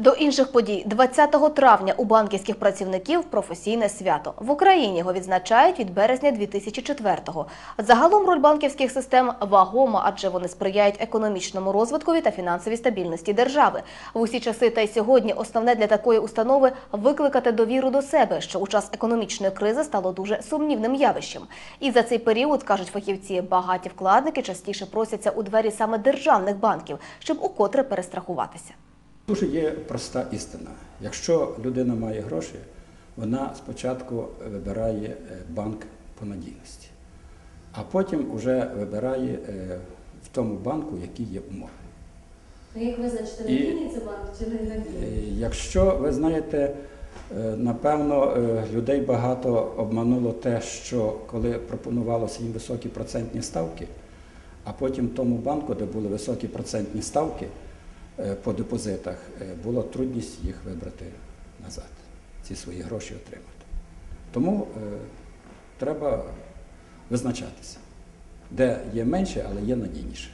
До інших подій 20 травня у банківських працівників професійне свято. В Україні його відзначають від березня 2004-го. Загалом роль банківських систем вагома, адже вони сприяють економічному розвиткові та фінансовій стабільності держави. В усі часи та й сьогодні основне для такої установи викликати довіру до себе, що у час економічної кризи стало дуже сумнівним явищем. І за цей період, кажуть фахівці, багаті вкладники частіше просяться у двері саме державних банків, щоб укотре перестрахуватися. Дуже є проста істина. Якщо людина має гроші, вона спочатку вибирає е, банк по надійності, а потім вже вибирає е, в тому банку, які є умови. А як визначити, надійний це банк чи не Е, надійний? Якщо ви знаєте, е, напевно, е, людей багато обмануло те, що коли пропонувалося їм високі процентні ставки, а потім тому банку, де були високі процентні ставки е, по депозитах, була трудність їх вибрати назад, ці свої гроші отримати. Тому е, треба визначатися, де є менше, але є надійніше.